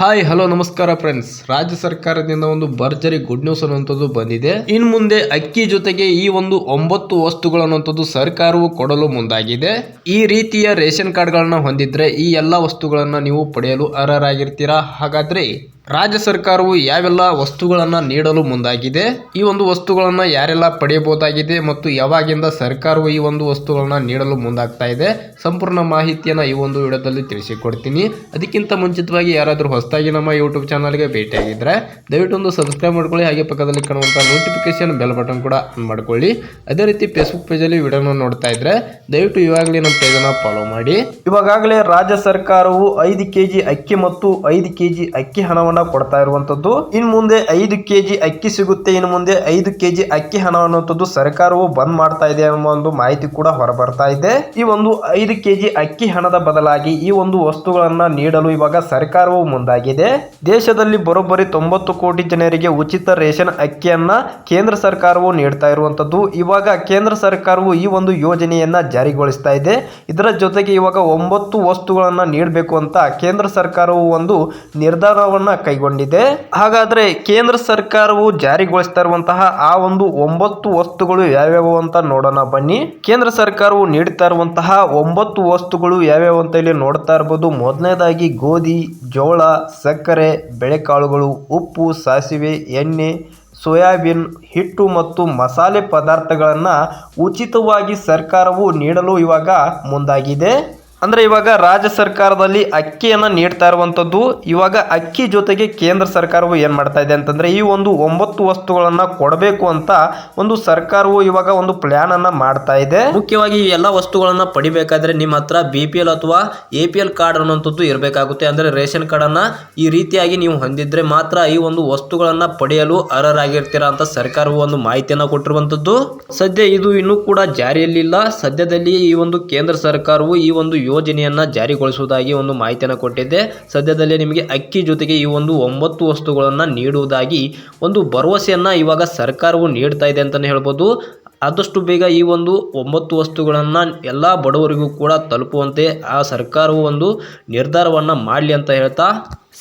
Hi hello ನಮಸ್ಕಾರ friends ರಾಜ್ಯ ಸರ್ಕಾರದಿಂದ ಒಂದು ಭರ್ಜರಿ ಗುಡ್ ನ್ಯೂಸ್ ಅನ್ನುವಂಥದ್ದು ಬಂದಿದೆ. ಇನ್ ಮುಂದೆ ಅಕ್ಕಿ ಜೊತೆಗೆ ಈ ಒಂದು ಒಂಬತ್ತು ವಸ್ತುಗಳು ಅನ್ನುವಂಥದ್ದು ಸರ್ಕಾರವು ಕೊಡಲು ಮುಂದಾಗಿದೆ. ಈ ರೀತಿಯ ರೇಷನ್ ಕಾರ್ಡ್ಗಳನ್ನ ಹೊಂದಿದ್ರೆ ಈ ಎಲ್ಲ ವಸ್ತುಗಳನ್ನು ನೀವು ಪಡೆಯಲು ಅರ್ಹರಾಗಿರ್ತೀರಾ? ಹಾಗಾದ್ರೆ ರಾಜ್ಯ ಸರ್ಕಾರವು ಯಾವೆಲ್ಲ ವಸ್ತುಗಳನ್ನು ನೀಡಲು ಮುಂದಾಗಿದೆ, ಈ ಒಂದು ವಸ್ತುಗಳನ್ನು ಯಾರೆಲ್ಲ ಪಡೆಯಬಹುದಾಗಿದೆ ಮತ್ತು ಯಾವಾಗಿಂದ ಸರ್ಕಾರವು ಈ ಒಂದು ವಸ್ತುಗಳನ್ನು ನೀಡಲು ಮುಂದಾಗ್ತಾ ಇದೆ, ಸಂಪೂರ್ಣ ಮಾಹಿತಿಯನ್ನು ಈ ಒಂದು ವಿಡಿಯೋದಲ್ಲಿ ತಿಳಿಸಿಕೊಡ್ತೀನಿ. ಅದಕ್ಕಿಂತ ಮುಂಚಿತವಾಗಿ ಯಾರಾದರೂ ಹೊಸದಾಗಿ ನಮ್ಮ ಯೂಟ್ಯೂಬ್ ಚಾನಲ್ಗೆ ಭೇಟಿಯಾಗಿದ್ದರೆ ದಯವಿಟ್ಟು ಒಂದು ಸಬ್ಸ್ಕ್ರೈಬ್ ಮಾಡ್ಕೊಳ್ಳಿ, ಹಾಗೆ ಪಕ್ಕದಲ್ಲಿ ಕಾಣುವಂಥ ನೋಟಿಫಿಕೇಶನ್ ಬೆಲ್ ಬಟನ್ ಕೂಡ ಆನ್ ಮಾಡ್ಕೊಳ್ಳಿ. ಅದೇ ರೀತಿ ಫೇಸ್ಬುಕ್ ಪೇಜಲ್ಲಿ ವಿಡಿಯೋನ ನೋಡ್ತಾ ಇದ್ರೆ, ದಯವಿಟ್ಟು ಇವಾಗಲೇ ನಮ್ಮ ಪೇಜನ್ನು ಫಾಲೋ ಮಾಡಿ. ಇವಾಗಲೇ ರಾಜ್ಯ ಸರ್ಕಾರವು ಐದು ಕೆಜಿ ಅಕ್ಕಿ ಮತ್ತು ಐದು ಕೆಜಿ ಅಕ್ಕಿ ಹಣವನ್ನ ಕೊಡ್ತಾ ಇರುವಂತದ್ದು. ಇನ್ ಮುಂದೆ ಐದು ಕೆಜಿ ಅಕ್ಕಿ ಸಿಗುತ್ತೆ. ಇನ್ ಮುಂದೆ ಐದು ಕೆಜಿ ಅಕ್ಕಿ ಹಣ ಅನ್ನುವಂಥದ್ದು ಸರ್ಕಾರವು ಬಂದ್ ಮಾಡ್ತಾ ಇದೆ ಎಂಬ ಒಂದು ಮಾಹಿತಿ ಕೂಡ ಹೊರಬರ್ತಾ ಇದೆ. ಈ ಒಂದು ಐದು ಕೆಜಿ ಅಕ್ಕಿ ಹಣದ ಬದಲಾಗಿ ಈ ಒಂದು ವಸ್ತುಗಳನ್ನ ನೀಡಲು ಇವಾಗ ಸರ್ಕಾರವು ಮುಂದಾಗಿದೆ. ದೇಶದಲ್ಲಿ ಬರೋಬ್ಬರಿ ತೊಂಬತ್ತು ಕೋಟಿ ಜನರಿಗೆ ಉಚಿತ ರೇಷನ್ ಅಕ್ಕಿಯನ್ನ ಕೇಂದ್ರ ಸರ್ಕಾರವು ನೀಡ್ತಾ ಇರುವಂತದ್ದು ಇವಾಗ ಕೇಂದ್ರ ಸರ್ಕಾರವು ಈ ಒಂದು ಯೋಜನೆಯನ್ನ ಜಾರಿಗೊಳಿಸ್ತಾ ಇದೆ. ಇದರ ಜೊತೆಗೆ ಇವಾಗ ಒಂಬತ್ತು ವಸ್ತುಗಳನ್ನ ನೀಡಬೇಕು ಅಂತ ಕೇಂದ್ರ ಸರ್ಕಾರವು ಒಂದು ನಿರ್ಧಾರವನ್ನ ಕೈಗೊಂಡಿದೆ. ಹಾಗಾದ್ರೆ ಕೇಂದ್ರ ಸರ್ಕಾರವು ಜಾರಿಗೊಳಿಸ್ತಾ ಇರುವಂತಹ ಆ ಒಂದು ಒಂಬತ್ತು ವಸ್ತುಗಳು ಯಾವ್ಯಾವು ಅಂತ ನೋಡೋಣ ಬನ್ನಿ. ಕೇಂದ್ರ ಸರ್ಕಾರವು ನೀಡ್ತಾ ಇರುವಂತಹ ಒಂಬತ್ತು ವಸ್ತುಗಳು ಯಾವ್ಯಾವು ಅಂತ ಇಲ್ಲಿ ನೋಡ್ತಾ ಇರ್ಬೋದು. ಮೊದಲನೇದಾಗಿ ಗೋಧಿ, ಜೋಳ, ಸಕ್ಕರೆ, ಬೆಳೆಕಾಳುಗಳು, ಉಪ್ಪು, ಸಾಸಿವೆ, ಎಣ್ಣೆ, ಸೋಯಾಬೀನ್, ಹಿಟ್ಟು ಮತ್ತು ಮಸಾಲೆ ಪದಾರ್ಥಗಳನ್ನು ಉಚಿತವಾಗಿ ಸರ್ಕಾರವು ನೀಡಲು ಇವಾಗ ಮುಂದಾಗಿದೆ. ಅಂದರೆ ಇವಾಗ ರಾಜ್ಯ ಸರ್ಕಾರದಲ್ಲಿ ಅಕ್ಕಿಯನ್ನು ನೀಡ್ತಾ ಇರುವಂಥದ್ದು ಇವಾಗ ಅಕ್ಕಿ ಜೊತೆಗೆ ಕೇಂದ್ರ ಸರ್ಕಾರವು ಏನು ಮಾಡ್ತಾ ಇದೆ ಅಂತಂದರೆ ಈ ಒಂದು ಒಂಬತ್ತು ವಸ್ತುಗಳನ್ನು ಕೊಡಬೇಕು ಅಂತ ಒಂದು ಸರ್ಕಾರವು ಇವಾಗ ಒಂದು ಪ್ಲ್ಯಾನ್ ಅನ್ನು ಮಾಡ್ತಾ ಇದೆ. ಮುಖ್ಯವಾಗಿ ಈ ಎಲ್ಲ ವಸ್ತುಗಳನ್ನು ಪಡಿಬೇಕಾದ್ರೆ ನಿಮ್ಮ ಹತ್ರ ಬಿ ಪಿ ಎಲ್ ಅಥವಾ ಎ ಪಿ ಎಲ್ ಕಾರ್ಡ್ ಅನ್ನುವಂಥದ್ದು ಇರಬೇಕಾಗುತ್ತೆ. ಅಂದರೆ ರೇಷನ್ ಕಾರ್ಡನ್ನು ಈ ರೀತಿಯಾಗಿ ನೀವು ಹೊಂದಿದ್ರೆ ಮಾತ್ರ ಈ ಒಂದು ವಸ್ತುಗಳನ್ನು ಪಡೆಯಲು ಅರ್ಹರಾಗಿರ್ತೀರಾ ಅಂತ ಸರ್ಕಾರವು ಒಂದು ಮಾಹಿತಿಯನ್ನು ಕೊಟ್ಟಿರುವಂಥದ್ದು. ಸದ್ಯ ಇದು ಇನ್ನೂ ಕೂಡ ಜಾರಿಯಲ್ಲಿಲ್ಲ. ಸದ್ಯದಲ್ಲಿ ಈ ಒಂದು ಕೇಂದ್ರ ಸರ್ಕಾರವು ಈ ಒಂದು ಯೋಜನೆಯನ್ನ ಜಾರಿಗೊಳಿಸುವುದಾಗಿ ಒಂದು ಮಾಹಿತಿಯನ್ನು ಕೊಟ್ಟಿದ್ದೆ. ಸದ್ಯದಲ್ಲೇ ನಿಮಗೆ ಅಕ್ಕಿ ಜೊತೆಗೆ ಈ ಒಂದು ಒಂಬತ್ತು ವಸ್ತುಗಳನ್ನು ನೀಡುವುದಾಗಿ ಒಂದು ಭರವಸೆಯನ್ನು ಇವಾಗ ಸರ್ಕಾರವು ನೀಡ್ತಾ ಇದೆ ಅಂತಲೇ ಹೇಳ್ಬೋದು. ಆದಷ್ಟು ಬೇಗ ಈ ಒಂದು ಒಂಬತ್ತು ವಸ್ತುಗಳನ್ನು ಎಲ್ಲ ಬಡವರಿಗೂ ಕೂಡ ತಲುಪುವಂತೆ ಆ ಸರ್ಕಾರವು ಒಂದು ನಿರ್ಧಾರವನ್ನು ಮಾಡಲಿ ಅಂತ ಹೇಳ್ತಾ,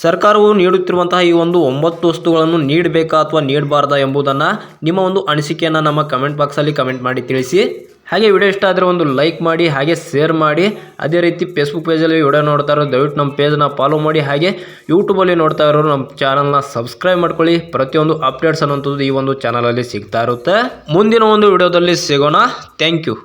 ಸರ್ಕಾರವು ನೀಡುತ್ತಿರುವಂತಹ ಈ ಒಂದು ಒಂಬತ್ತು ವಸ್ತುಗಳನ್ನು ನೀಡಬೇಕಾ ಅಥವಾ ನೀಡಬಾರ್ದಾ ಎಂಬುದನ್ನು ನಿಮ್ಮ ಒಂದು ಅನಿಸಿಕೆಯನ್ನು ನಮ್ಮ ಕಮೆಂಟ್ ಬಾಕ್ಸಲ್ಲಿ ಕಮೆಂಟ್ ಮಾಡಿ ತಿಳಿಸಿ. ಹಾಗೆ ವಿಡಿಯೋ ಇಷ್ಟ ಆದರೆ ಒಂದು ಲೈಕ್ ಮಾಡಿ, ಹಾಗೆ ಶೇರ್ ಮಾಡಿ. ಅದೇ ರೀತಿ ಫೇಸ್ಬುಕ್ ಪೇಜಲ್ಲಿ ವಿಡಿಯೋ ನೋಡ್ತಾ ಇರೋರು, ದಯವಿಟ್ಟು ನಮ್ಮ ಪೇಜನ್ನ ಫಾಲೋ ಮಾಡಿ. ಹಾಗೆ ಯೂಟ್ಯೂಬಲ್ಲಿ ನೋಡ್ತಾ ಇರೋರು, ನಮ್ಮ ಚಾನಲ್ನ ಸಬ್ಸ್ಕ್ರೈಬ್ ಮಾಡ್ಕೊಳ್ಳಿ. ಪ್ರತಿಯೊಂದು ಅಪ್ಡೇಟ್ಸ್ ಅನ್ನುವಂಥದ್ದು ಈ ಒಂದು ಚಾನಲಲ್ಲಿ ಸಿಗ್ತಾ ಇರುತ್ತೆ. ಮುಂದಿನ ಒಂದು ವಿಡಿಯೋದಲ್ಲಿ ಸಿಗೋಣ. Thank you